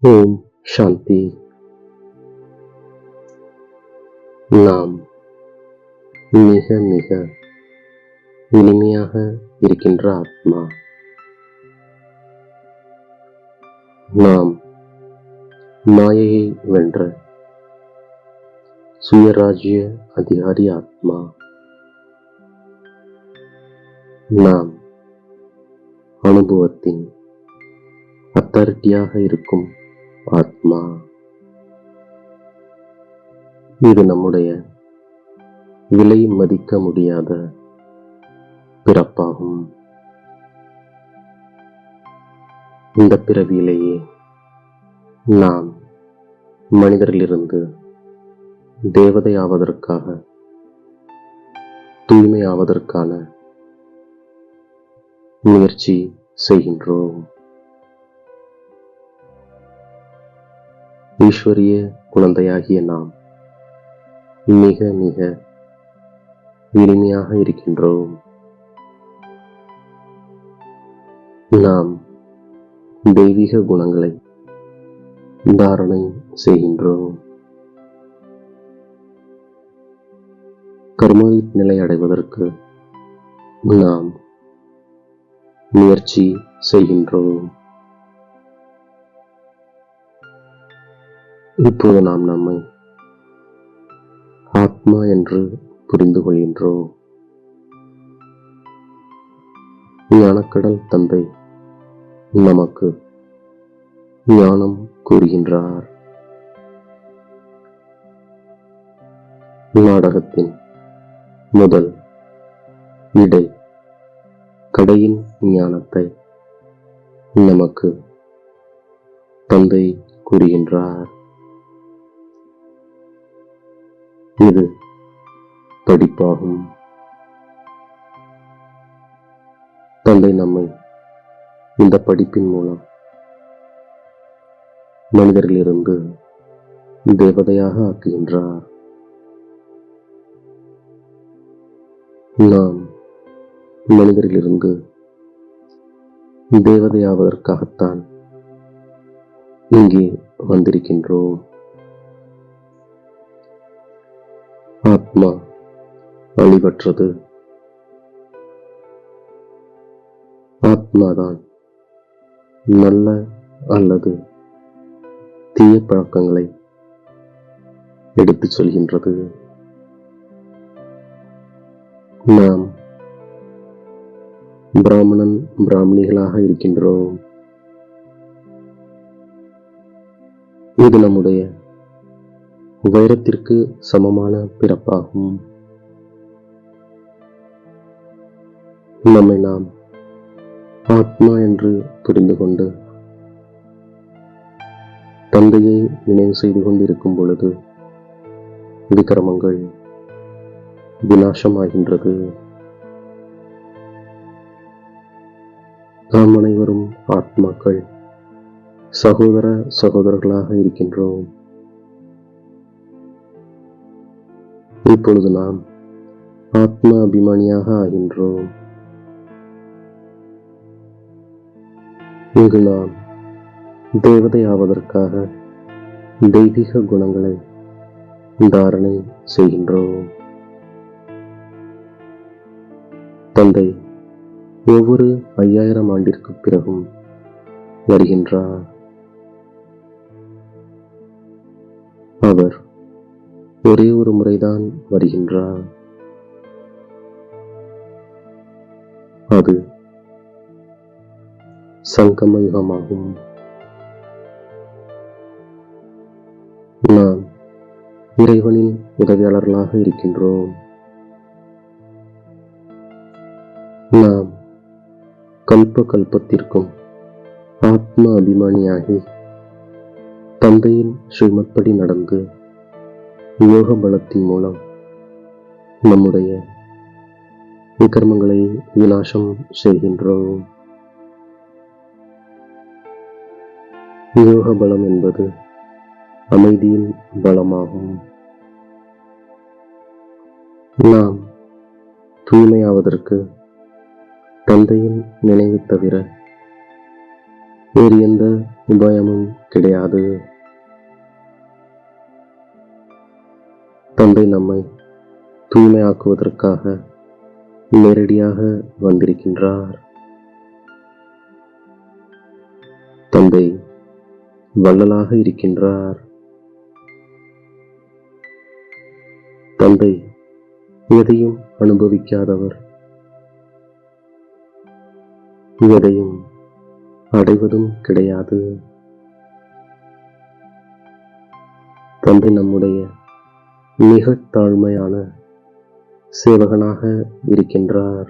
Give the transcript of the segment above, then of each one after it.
ஓம் சாந்தி நாம் மிக மிக இனிமையாக இருக்கின்ற ஆத்மா. நாம் மாயையை வென்ற சுயராஜ்ய அதிகாரி ஆத்மா. நாம் அனுபவத்தின் அத்தாரிட்டியாக இருக்கும் ஆத்மா. இது நம்முடைய விலை மதிக்க முடியாத பிறப்பாகும். இந்த பிறவியிலேயே நாம் மனிதரிலிருந்து தேவதையாவதற்காக தூய்மையாவதற்கான முயற்சி செய்கின்றோம். ஈஸ்வரிய குழந்தையாகிய நாம் மிக மிக இனிமையாக இருக்கின்றோம். நாம் தெய்வீக குணங்களை தாரணை செய்கின்றோம். கர்மதி நிலை அடைவதற்கு நாம் முயற்சி செய்கின்றோம். இப்போது நாம் நம்மை ஆத்மா என்று புரிந்து கொள்கின்றோம் ஞானக்கடல் தந்தை நமக்கு ஞானம் கூறுகின்றார். நாடகத்தின் முதல் இடை கடையின் ஞானத்தை நமக்கு தந்தை கூறுகின்றார். இது படிப்பாகும். தந்தை நம்மை இந்த படிப்பின் மூலம் மனிதரிலிருந்து தேவதையாக ஆக்குகின்றார். நாம் மனிதரிலிருந்து தேவதையாவதற்காகத்தான் இங்கே வந்திருக்கின்றோம். ஆத்மா அழிவற்றது ஆத்மாதான் நல்ல அல்லது தீய பழக்கங்களை எடுத்துச் சொல்கின்றது. நாம் பிராமணன் பிராமணிகளாக இருக்கின்றோம். இது நம்முடைய வைரத்திற்கு சமமான பிறப்பாகும். நம்மை நாம் ஆத்மா என்று புரிந்து கொண்டு தந்தையை நினைவு செய்து கொண்டிருக்கும் பொழுது விக்கிரமங்கள் விநாசமாகின்றது. நாம் அனைவரும் ஆத்மாக்கள் சகோதர சகோதரர்களாக இருக்கின்றோம். இப்பொழுது நாம் ஆத்மா அபிமானியாக ஆகின்றோம். இங்கு நாம் தேவதை ஆவதற்காக தெய்வீக குணங்களை தாரணை செய்கின்றோம். தந்தை ஒவ்வொரு ஐயாயிரம் ஆண்டிற்கு பிறகும் வருகின்றார். அவர் ஒரே ஒரு முறைதான் வருகின்றார். அது சங்கம யுகமாகும் நாம் இறைவனின் உதவியாளர்களாக இருக்கின்றோம். நாம் கல்ப கல்பத்திற்கும் ஆத்ம அபிமானியாகி தந்தையின் ஸ்ரீமத்படி நடந்து யோக பலத்தின் மூலம் நம்முடைய விக்கிரமங்களை விநாசம் செய்கின்றோம். யோக பலம் என்பது அமைதியின் பலமாகும். நாம் தூய்மையாவதற்கு தந்தையின் நினைவு தவிர வேறு எந்த உபாயமும் கிடையாது. தந்தை நம்மை தூய்மையாக்குவதற்காக நேரடியாக வந்திருக்கின்றார். தந்தை வள்ளலாக இருக்கின்றார். தந்தை எதையும் அனுபவிக்காதவர். எதையும் அடைவதும் கிடையாது. தந்தை நம்முடைய மிக தாழ்மையான சேவகனாக இருக்கின்றார்.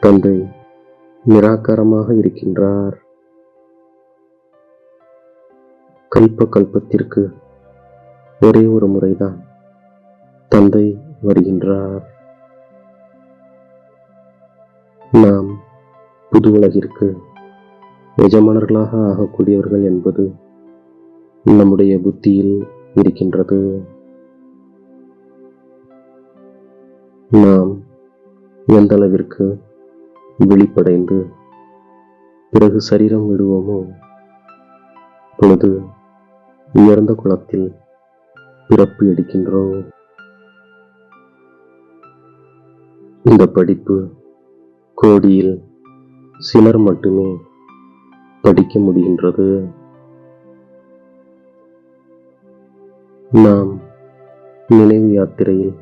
தந்தை நிராகாரமாக இருக்கின்றார். கல்ப கல்பத்திற்கு ஒரே ஒரு முறைதான் தந்தை வருகின்றார். நாம் புது உலகிற்கு எஜமானர்களாக ஆகக்கூடியவர்கள் என்பது நம்முடைய புத்தியில் இருக்கின்றது. நாம் எந்த அளவிற்கு விழிப்படைந்து பிறகு சரீரம் விடுவோமோ பொழுது உயர்ந்த குளத்தில் பிறப்பு எடுக்கின்றோம். இந்த படிப்பு கோடியில் சிலர் மட்டுமே படிக்க முடிகின்றது. நாம் நினைவு யாத்திரையில்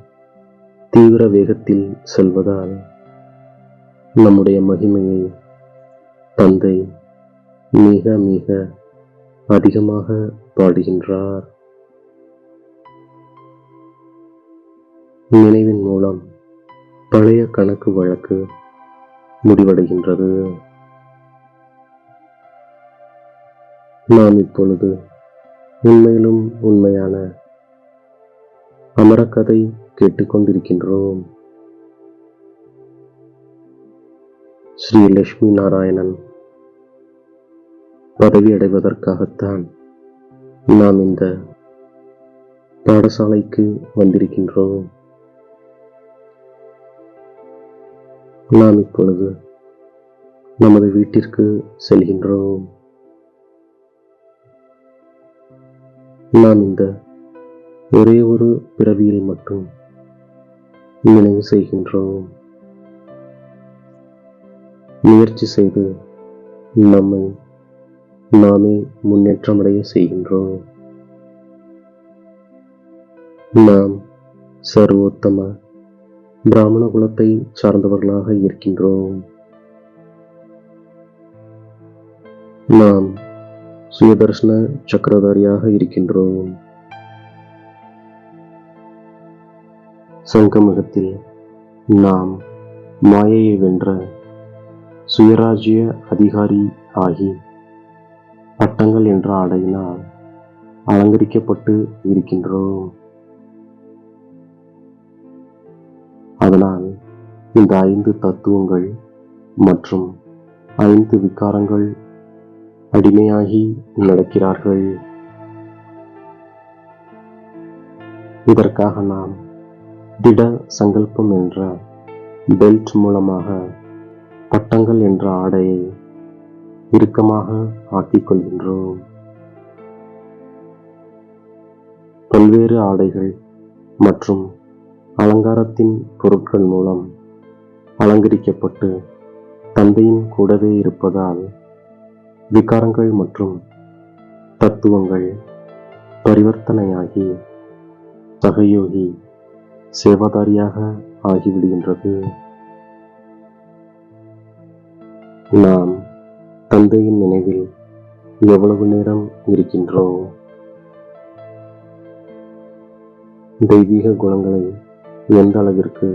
தீவிர வேகத்தில் செல்வதால் நம்முடைய மகிமையை தந்தை மிக மிக அதிகமாக பாடுகின்றார். நினைவின் மூலம் பழைய கணக்கு வழக்கு முடிவடைகின்றது. நாம் இப்பொழுது உண்மையிலும் உண்மையான அமரக்கதை கேட்டுக்கொண்டிருக்கின்றோம். ஸ்ரீ லட்சுமி நாராயணன் பதவி அடைவதற்காகத்தான் நாம் இந்த பாடசாலைக்கு வந்திருக்கின்றோம். நாம் இப்பொழுது நமது வீட்டிற்கு செல்கின்றோம். நாம் இந்த ஒரே ஒரு பிறவியில் மட்டும் நினைவு செய்கின்றோம். முயற்சி செய்து நம்மை நாமே முன்னேற்றமடைய செய்கின்றோம். நாம் சர்வோத்தம பிராமண குலத்தை சார்ந்தவர்களாக இருக்கின்றோம். நாம் சுயதர்ஷன சக்கரதாரியாக இருக்கின்றோம். சங்கமகத்தில் நாம் மாயையை வென்ற சுயராஜ்ய அதிகாரி ஆகி பட்டங்கள் என்ற ஆடையினால் அலங்கரிக்கப்பட்டு இருக்கின்றோம். அதனால் இந்த ஐந்து தத்துவங்கள் மற்றும் ஐந்து விகாரங்கள் அடிமையாகி நடக்கிறார்கள். இதற்காக நாம் திட சங்கல்பம் என்ற பெல்ட் மூலமாக பட்டங்கள் என்ற ஆடையை இறுக்கமாக ஆக்கிக்கொள்கின்றோம் பல்வேறு ஆடைகள் மற்றும் அலங்காரத்தின் பொருட்கள் மூலம் அலங்கரிக்கப்பட்டு தந்தையின் கூடவே இருப்பதால் விகாரங்கள் மற்றும் தத்துவங்கள் பரிவர்த்தனையாகி சகயோகி சேவாதாரியாக ஆகிவிடுகின்றது. நாம் தந்தையின் நினைவில் எவ்வளவு நேரம் இருக்கின்றோம் தெய்வீக குணங்களை எந்த அளவிற்கு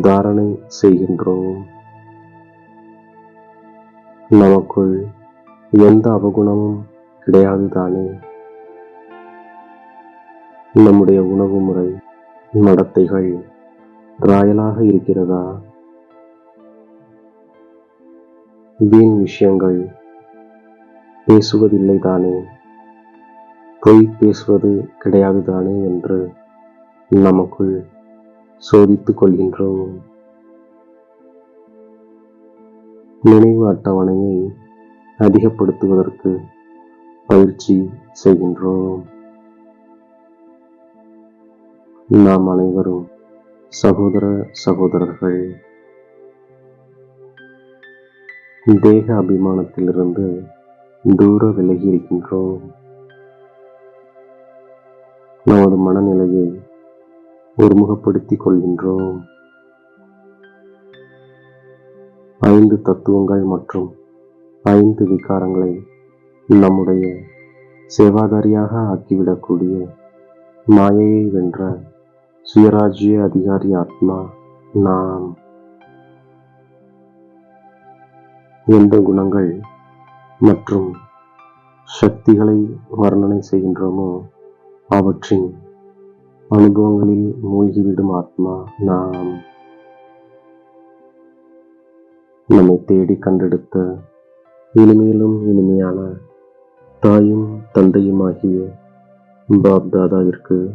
தாரணை செய்கின்றோம் நமக்குள் எந்த அவகுணமும் கிடையாது தானே நம்முடைய உணவு முறை நடத்தைகள் ராயலாக இருக்கிறதா? வீண் விஷயங்கள் பேசுவதில்லை தானே? பொய் பேசுவது கிடையாது தானே என்று நமக்குள் சோதித்துக் கொள்கின்றோம். நினைவு அட்டவணையை அதிகப்படுத்துவதற்கு பயிற்சி செய்கின்றோம். நாம் அனைவரும் சகோதர சகோதரர்கள் தேக அபிமானத்திலிருந்து தூர விலகி இருக்கின்றோம். நமது மனநிலையை ஒருமுகப்படுத்திக் கொள்கின்றோம். ஐந்து தத்துவங்கள் மற்றும் ஐந்து விகாரங்களை நம்முடைய சேவாதாரியாக ஆக்கிவிடக்கூடிய மாயையை வென்ற சுயராஜ்ய அதிகாரி ஆத்மா நாம். எந்த குணங்கள் மற்றும் சக்திகளை வர்ணனை செய்கின்றோமோ அவற்றின் அனுபவங்களில் மூழ்கிவிடும் ஆத்மா நாம். நம்மை தேடி கண்டெடுத்த இனிமையிலும் இனிமையான தாயும் தந்தையுமாகிய பாப்தாதாவிற்கு